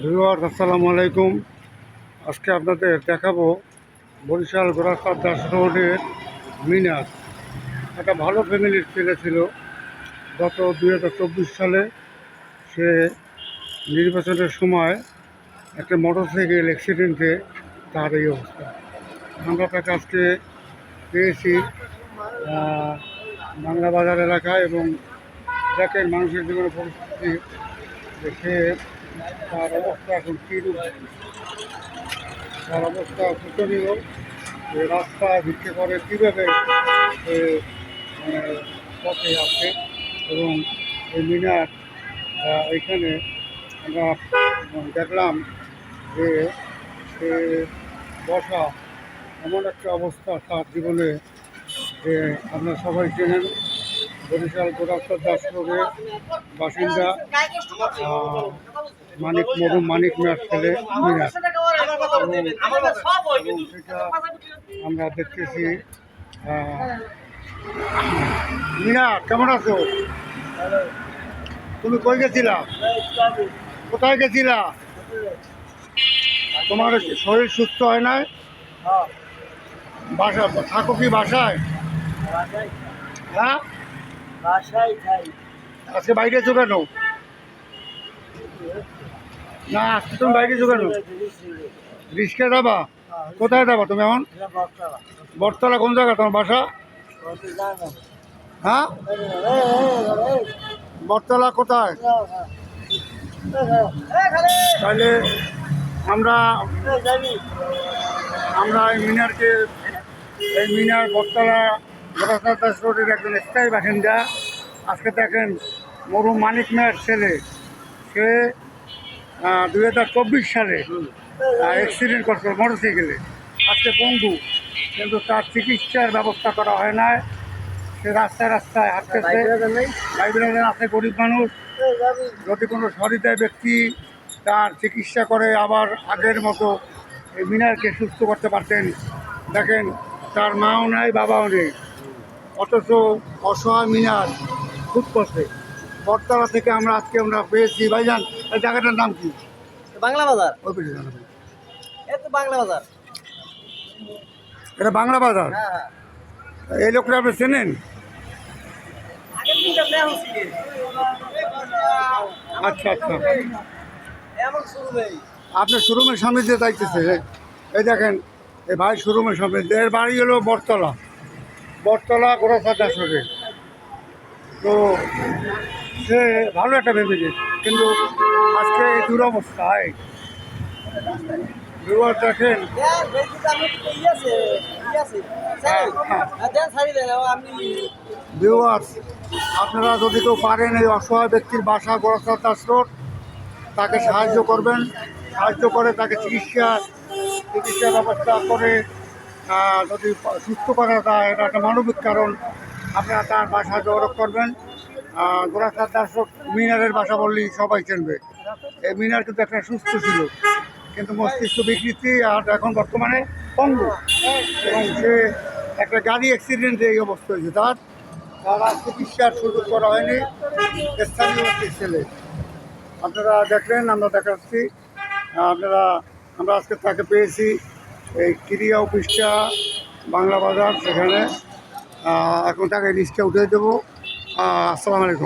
Viewer আসসালামু আলাইকুম। আজকে আপনাদের দেখাবো বরিশাল গোরাস্তার দাস রোডের মিনার। একটা ভালো ফ্যামিলির ছেলে ছিল। গত দুই হাজার চব্বিশ সালে সে নির্বাচনের সময় একটা মোটরসাইকেল অ্যাক্সিডেন্টে তার এই অবস্থা। আমরা তাকে আজকে পেয়েছি বাংলা বাজার এলাকায় এবং দেখেন মানুষের জীবনে পরিস্থিতি সে তার অবস্থা এখন কীরূপ তার অবস্থা শোচনীয় রাস্তা ভিক্ষে করে কীভাবে আহ, পথে আসে এবং এই মিনার এখানে আমরা দেখলাম যে বসা এমন একটা অবস্থা তার জীবনে যে আপনারা সবাই চেনেন। বরিশাল গোরাস্তার দাস বাসিন্দা মানিক মরুম মানিক মিয়ার ছেলে আমরা দেখতেছি মিনা কেমন আছো? তুমি কই গেছিলা? কোথায় গেছিলা? তোমার শরীর সুস্থ হয় না বাসা থাকো কি বাসায়? হ্যাঁ? আজকে বাইরে আছো কেন? না, আজকে তুমি আছো কেন রিক্সা যাবা? কোথায় যাবা তুমি এখন? বটতলা কোন জায়গা? তোমার বাসা? হ্যাঁ? বটতলা কোথায়? তাহলে আমরা আমরা এই মিনারকে এই মিনার বটতলা রোডের একজন স্থায়ী বাসিন্দা। আজকে দেখেন মরু মানিক মেয়ের ছেলে। সে দুই হাজার চব্বিশ সালে অ্যাক্সিডেন্ট করছে মোটরসাইকেলে আজকে বন্ধু কিন্তু তার চিকিৎসার ব্যবস্থা করা হয় না সে রাস্তায় রাস্তায় হাঁটতেছে। বোনেরা আছে গরিব মানুষ। যদি কোনো সহৃদয় ব্যক্তি তার চিকিৎসা করে আবার আগের মতো এই মিনারকে সুস্থ করতে পারতেন। দেখেন তার মাও নাই বাবাও নেই। অথচ অসহায় মিনার খুব কষ্টে। বটতলা থেকে আমরা আজকে আমরা পেয়েছি। ভাইজান এই জায়গাটার নাম কি? বাংলা বাজার। ওই জানাবেন। বাংলা বাজার। এটা বাংলা বাজার? হ্যাঁ হ্যাঁ। এই লোকটা আপনি চেনেন? আচ্ছা আচ্ছা। আপনার শোরুমের সামনে দিয়ে যাইতেছে এই দেখেন এই ভাই শোরুমের সামনে এর বাড়ি হলো বটতলা। বটতলা গোড়াসাদ আসরে তো সে ভালো একটা ফ্যামিলি কিন্তু আজকে এই দুরবস্থায় বিবাহ দেখেন। হ্যাঁ, হ্যাঁ। হ্যাঁ, ভিউয়ার্স আপনারা যদি কেউ পারেন এই অসহায় ব্যক্তির বাসা গোড়াসাদ দাস রোড তাকে সাহায্য করবেন। সাহায্য করে তাকে চিকিৎসা চিকিৎসা ব্যবস্থা করে যদি সুস্থ করা যায় এটা একটা মানবিক কারণ আপনারা তার বাসা যোগাযোগ করবেন। দাস রোড মিনারের বাসা বললেই সবাই চেনবে। এই মিনার কিন্তু একটা সুস্থ ছিল, কিন্তু মস্তিষ্ক বিকৃতি আর এখন বর্তমানে পঙ্গু এবং সে একটা গাড়ি অ্যাক্সিডেন্টে এই অবস্থা হয়েছে। তার তার চিকিৎসার সুযোগ করা হয়নি স্থানীয় একটি ছেলে। আপনারা দেখলেন, আমরা দেখাচ্ছি। আপনারা, আমরা আজকে তাকে পেয়েছি এই ক্রিয়া অফিসটা, বাংলা বাজার সেখানে। এখন তাকে লিস্টে উঠে দেবো। আসসালামু আলাইকুম।